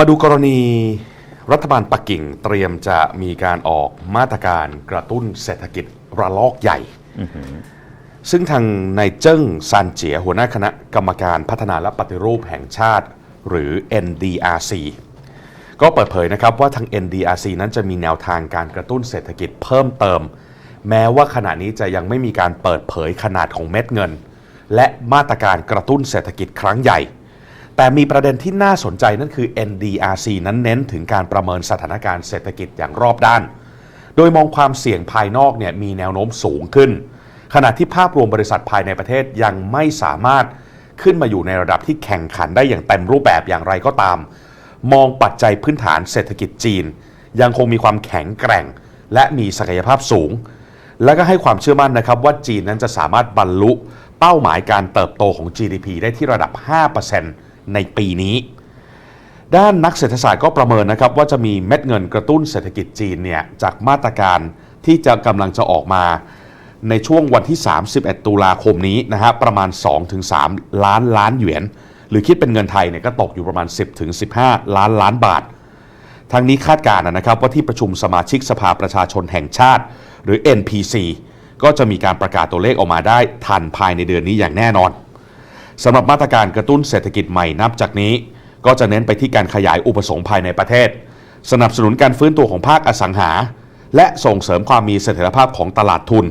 มาดูกรณีรัฐบาลปักกิ่งเตรียมจะมีการออกมาตรการกระตุ้นเศรษฐกิจระลอกใหญ่ ซึ่งทางนายเจิ้งซันเจียหัวหน้าคณะกรรมการพัฒนาและปฏิรูปแห่งชาติ หรือ NDRC ก็เปิดเผยนะครับว่าทาง NDRC นั้นจะมีแนวทางการกระตุ้นเศรษฐกิจเพิ่มเติม แม้ว่าขณะนี้จะยังไม่มีการเปิดเผยขนาดของเม็ดเงิน และมาตรการกระตุ้นเศรษฐกิจครั้งใหญ่ แต่มีประเด็นที่น่าสนใจนั่นคือ NDRC นั้นเน้นถึงการประเมินสถานการณ์เศรษฐกิจอย่างรอบด้าน โดยมองความเสี่ยงภายนอกเนี่ยมีแนวโน้มสูงขึ้น ขณะที่ภาพรวมบริษัทภายในประเทศยังไม่สามารถขึ้นมาอยู่ในระดับที่แข่งขันได้อย่างเต็มรูปแบบอย่างไรก็ตาม มองปัจจัยพื้นฐานเศรษฐกิจจีน ยังคงมีความแข็งแกร่ง และมีศักยภาพสูง และก็ให้ความเชื่อมั่นนะครับว่าจีนนั้นจะสามารถบรรลุเป้าหมายการเติบโตของ GDP ได้ที่ระดับ 5% ในปีนี้ ด้านนักเศรษฐศาสตร์ก็ประเมินนะครับว่าจะมีเม็ดเงินกระตุ้นเศรษฐกิจจีนเนี่ยจากมาตรการที่จะกำลังจะออกมาในช่วงวันที่ 31 ตุลาคมนี้นะฮะประมาณ 2-3 ล้านล้านหยวน หรือคิดเป็นเงินไทยเนี่ยก็ตกอยู่ประมาณ 10-15 ล้านล้านบาททางนี้คาดการณ์นะครับว่าที่ประชุมสมาชิกสภาประชาชนแห่งชาติ หรือ NPC ก็จะมีการประกาศตัวเลขออกมาได้ทันภายในเดือนนี้อย่างแน่นอน สำหรับมาตรการกระตุ้นเศรษฐกิจใหม่นับจากนี้ ก็จะเน้นไปที่การขยายอุปสงค์ภายในประเทศ สนับสนุนการฟื้นตัวของภาคอสังหา และส่งเสริมความมีเสถียรภาพของตลาดทุน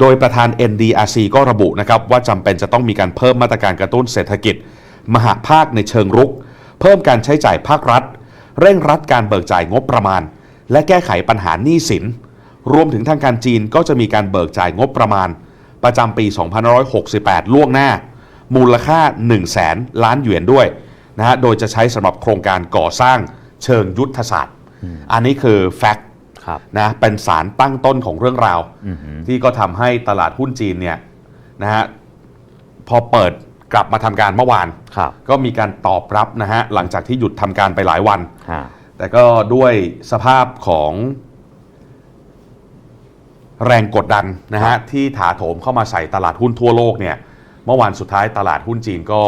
โดยประธาน NDRC ก็ระบุนะครับว่าจำเป็นจะต้องมีการเพิ่มมาตรการกระตุ้นเศรษฐกิจ มหาภาคในเชิงรุก เพิ่มการใช้จ่ายภาครัฐ เร่งรัดการเบิกจ่ายงบประมาณ และแก้ไขปัญหาหนี้สิน รวมถึงทางการจีนก็จะมีการเบิกจ่ายงบประมาณ ประจำปี 2568 ล่วงหน้า มูลค่า 1 0 0 0 0แสนล้านหยวนด้วยนะฮะโดยจะใช้สำหรับโครงการก่อสร้างเชิงยุทธศาสตร์ อันนี้คือแฟกต์ครับนะเป็นสารตั้งต้นของเรื่องราว ที่ก็ทำให้ตลาดหุ้นจีนเนี่ยนะฮะพอเปิดกลับมาทำการเมื่อวานครับก็มีการตอบรับนะฮะหลังจากที่หยุดทำการไปหลายวันฮะแต่ก็ด้วยสภาพของแรงกดดันนะฮะที่ถาโถมเข้ามาใส่ตลาดหุ้นทั่วโลกเนี่ย เมื่อวานสุดท้ายตลาดหุ้นจีนก็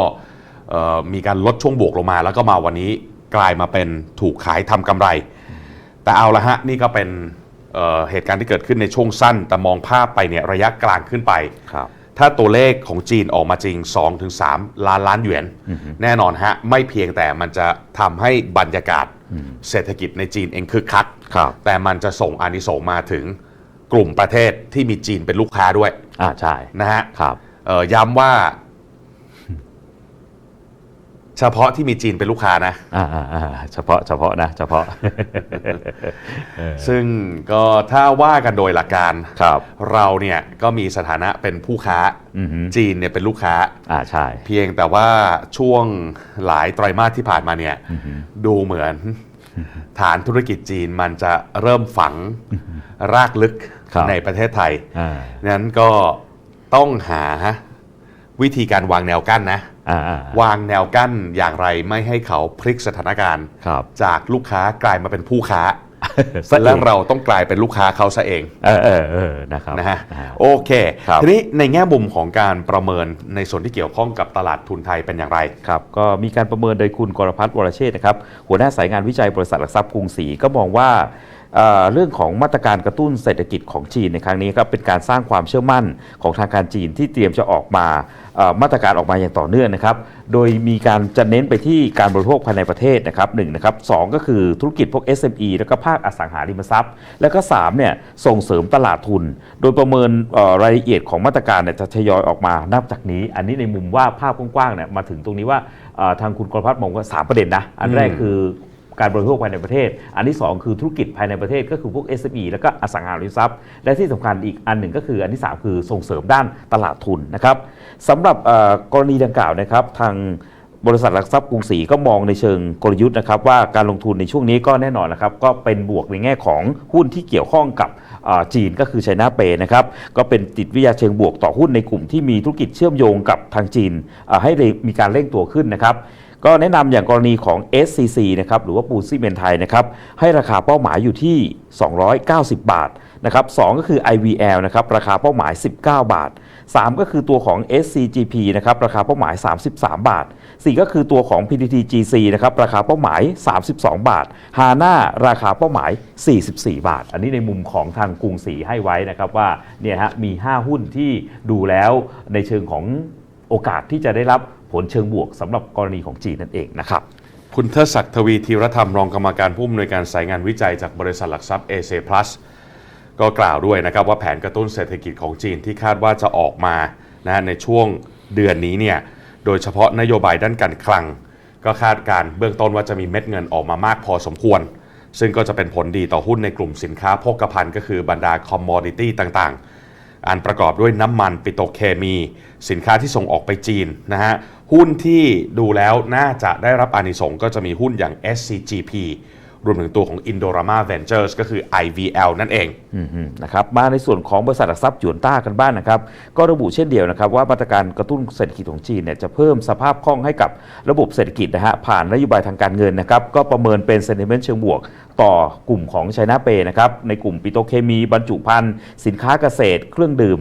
เอ่อมีการลดช่วงบวกลงมา แล้วก็มาวันนี้กลายมาเป็นถูกขายทำกำไร แต่เอาละฮะนี่ก็เป็นเอ่อเหตุการณ์ที่เกิดขึ้นในช่วงสั้น แต่มองภาพไปเนี่ยระยะกลางขึ้นไปครับถ้าตัวเลขของจีนออกมาจริง 2-3 ล้านล้านหยวน แน่นอนฮะ ไม่เพียงแต่มันจะทำให้บรรยากาศเศรษฐกิจในจีนเองคึกคักครับแต่มันจะส่งอานิสงส์มาถึงกลุ่มประเทศที่มีจีนเป็นลูกค้าด้วย อ่าใช่ นะฮะครับเอ่อ ย้ำว่า เฉพาะที่มีจีนเป็นลูกค้านะอ่าอ่าอ่าเฉพาะเฉพาะนะ เฉพาะ ซึ่งก็ถ้าว่ากันโดยหลักการครับ เราเนี่ยก็มีสถานะเป็นผู้ค้าอือฮึจีนเนี่ยเป็นลูกค้า อ่าใช่ เพียงแต่ว่าช่วงหลายไตรมาสที่ผ่านมาเนี่ย ดูเหมือนฐานธุรกิจจีนมันจะเริ่มฝังรากลึกครับในประเทศไทยอ่านั้นก็ ต้องหาวิธีการวางแนวกั้นนะ อ่าอ่า วางแนวกั้นอย่างไรไม่ให้เขาพลิกสถานการณ์ ครับ จากลูกค้ากลายมาเป็นผู้ค้า ซะเองและเราต้องกลายเป็นลูกค้าเขาซะเองเออเออเออนะครับนะฮะอ่า โอเค ครับ ทีนี้ในแง่มุมของการประเมินในส่วนที่เกี่ยวข้องกับตลาดทุนไทยเป็นอย่างไร ครับก็มีการประเมินโดยคุณกรพัฒน์วรเชษฐ์นะครับหัวหน้าสายงานวิจัยบริษัทหลักทรัพย์กรุงศรีก็มองว่า เรื่องของมาตรการกระตุ้นเศรษฐกิจของจีนในครั้งนี้ครับเป็นการสร้างความเชื่อมั่นของทางการจีนที่เตรียมจะออกมามาตรการออกมาอย่างต่อเนื่องนะครับ โดยมีการจะเน้นไปที่การบริโภคภายในประเทศนะครับหนึ่งนะครับสองก็คือธุรกิจพวก SME แล้วก็ภาคอสังหาริมทรัพย์ แล้วก็สามเนี่ยส่งเสริมตลาดทุน โดยประเมินรายละเอียดของมาตรการเนี่ยจะทยอยออกมานับจากนี้ อันนี้ในมุมว่าภาพกว้างๆเนี่ยมาถึงตรงนี้ว่าทางคุณกรพัฒน์มองว่า3ประเด็นนะอันแรกคือ การบริโภคภายในประเทศ อันที่ 2 คือธุรกิจภายในประเทศก็คือพวก SME แล้วก็อสังหาริมทรัพย์ และที่สำคัญอีกอันหนึ่งก็คืออันที่ 3 คือส่งเสริมด้านตลาดทุนนะครับสำหรับกรณีดังกล่าวนะครับทางบริษัทหลักทรัพย์กรุงศรีก็มองในเชิงกลยุทธ์นะครับว่าการลงทุนในช่วงนี้ก็แน่นอนนะครับก็เป็นบวกในแง่ของหุ้นที่เกี่ยวข้องกับจีนก็คือไชน่าเปนะครับก็เป็นจิตวิทยาเชิงบวกต่อหุ้นในกลุ่มที่มีธุรกิจเชื่อมโยงกับทางจีนให้มีการเร่งตัวขึ้นนะครับ ก็แนะนำอย่างกรณีของ SCC นะครับหรือว่าปูนซีเมนไทยนะครับให้ราคาเป้าหมายอยู่ที่ 290 บาทนะครับสองก็คือ IVL นะครับราคาเป้าหมาย 19 บาท 3 ก็คือตัวของ SCGP นะครับราคาเป้าหมาย 33 บาท 4 ก็คือตัวของ PTT GC นะครับราคาเป้าหมาย 32 บาทฮาน่าราคาเป้าหมาย 44 บาท อันนี้ในมุมของทางกรุงศรีให้ไว้นะครับว่าเนี่ยฮะมี 5 หุ้นที่ดูแล้วในเชิงของโอกาสที่จะได้รับ ผลเชิงบวกสำหรับกรณีของจีนนั่นเองนะครับคุณเทศักดิ์ทวีธีรธรรมรองกรรมการผู้อำนวยการสายงานวิจัยจากบริษัทหลักทรัพย์เอเซพลัสก็กล่าวด้วยนะครับว่าแผนกระตุ้นเศรษฐกิจของจีนที่คาดว่าจะออกมานะในช่วงเดือนนี้เนี่ยโดยเฉพาะนโยบายด้านการคลัง ก็คาดการเบื้องต้นว่าจะมีเม็ดเงินออกมามากพอสมควร ซึ่งก็จะเป็นผลดีต่อหุ้นในกลุ่มสินค้าโภคภัณฑ์ก็คือบรรดาคอมมอดิตี้ต่างๆอันประกอบด้วยน้ำมันปิโตรเคมี สินค้าที่ส่งออกไปจีนนะฮะ หุ้นที่ดูแล้วน่าจะได้รับอานิสงส์ก็จะมีหุ้นอย่าง SCGP รวมถึงตัวของ Indorama Ventures ก็คือ IVL นั่นเองอนะครับมาในส่วนของบริษัทหลักทรัพย์หยวนต้ากันบ้างนะครับ ก็ระบุเช่นเดียวนะครับ ว่ามาตรการกระตุ้นเศรษฐกิจของจีนเนี่ยจะเพิ่มสภาพคล่องให้กับระบบเศรษฐกิจนะฮะผ่านนโยบายทางการเงินนะครับ ก็ประเมินเป็นเซน t i เมนต์เชิงบวก ต่อกลุ่มของไชน่าเปนะครับ ในกลุ่มปิโตรเคมีบรรจุภัณฑ์สินค้าเกษตร เครื่องดื่ม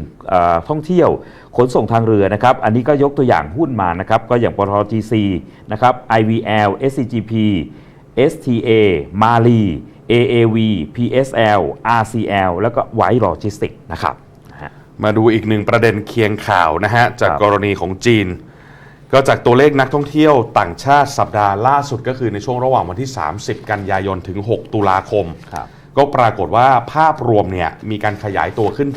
ท่องเที่ยว ขนส่งทางเรือนะครับอันนี้ก็ยกตัวอย่างหุ้นมานะครับก็อย่างปตท GC นะครับ IVL SCGP STA มาลี AAV PSL RCL แล้วก็ไวโลจิสติกนะครับนะฮะมาดูอีกหนึ่งประเด็นเคียงข่าวนะฮะ จากครับกรณีของจีน ก็จากตัวเลขนักท่องเที่ยวต่างชาติสัปดาห์ล่าสุดก็คือในช่วงระหว่างวันที่ 30 กันยายนถึง 6 ตุลาคมครับก็ปรากฏว่าภาพรวมเนี่ยมีการขยายตัวขึ้น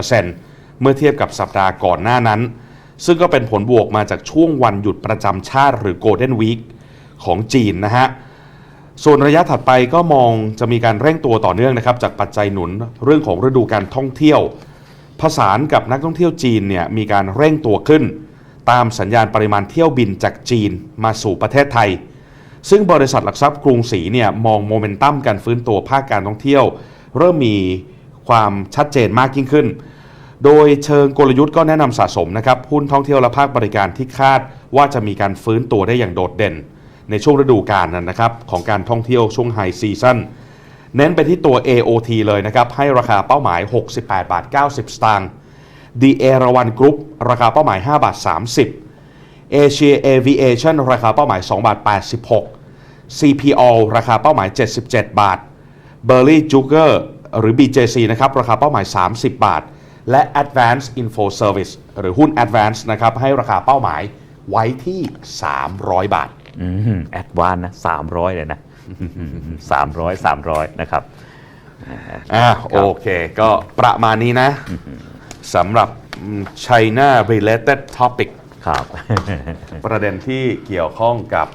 7.8%เมื่อเทียบกับสัปดาห์ก่อนหน้านั้น ซึ่งก็เป็นผลบวกมาจากช่วงวันหยุดประจำชาติหรือ Golden Week ของจีนนะฮะ ส่วนระยะถัดไปก็มองจะมีการเร่งตัวต่อเนื่องนะครับ จากปัจจัยหนุนเรื่องของฤดูการท่องเที่ยว ผสานกับนักท่องเที่ยวจีนเนี่ยมีการเร่งตัวขึ้น ตามสัญญาณปริมาณเที่ยวบินจากจีนมาสู่ประเทศไทย ซึ่งบริษัทหลักทรัพย์กรุงศรีเนี่ยมองโมเมนตัมการฟื้นตัวภาคการท่องเที่ยว เริ่มมีความชัดเจนมากยิ่งขึ้น โดยเชิงกลยุทธ์ก็แนะนำสะสมนะครับหุ้นท่องเที่ยวและภาคบริการที่คาดว่าจะมีการฟื้นตัวได้อย่างโดดเด่น ในช่วงฤดูกาลนั้นนะครับของการท่องเที่ยวช่วงไฮซีซันเน้นไปที่ตัว AOT เลยนะครับ ให้ราคาเป้าหมาย 68 บาท 90 สตางค์ The a r a w a n Group ราคาเป้าหมาย 5 บาท 30 Asia Aviation ราคาเป้าหมาย 2 บาท 86 CPO ราคาเป้าหมาย 77 บาท b u r l y j u g e r หรือ BJC นะครับ ราคาเป้าหมาย 30 บาท และ Advanced Info Service หรือหุ้น Advanced นะครับ ให้ราคาเป้าหมายไว้ที่ 300 บาท แอดวานนะสามร้อยเลยนะสามร้อยสามร้อยนะครับอ่าโอเค ก็ประมาณนี้นะสำหรับ China related topic ครับประเด็นที่เกี่ยวข้องกับ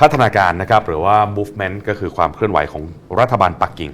พัฒนาการนะครับ หรือว่า movement ก็คือความเคลื่อนไหวของรัฐบาลปักกิ่ง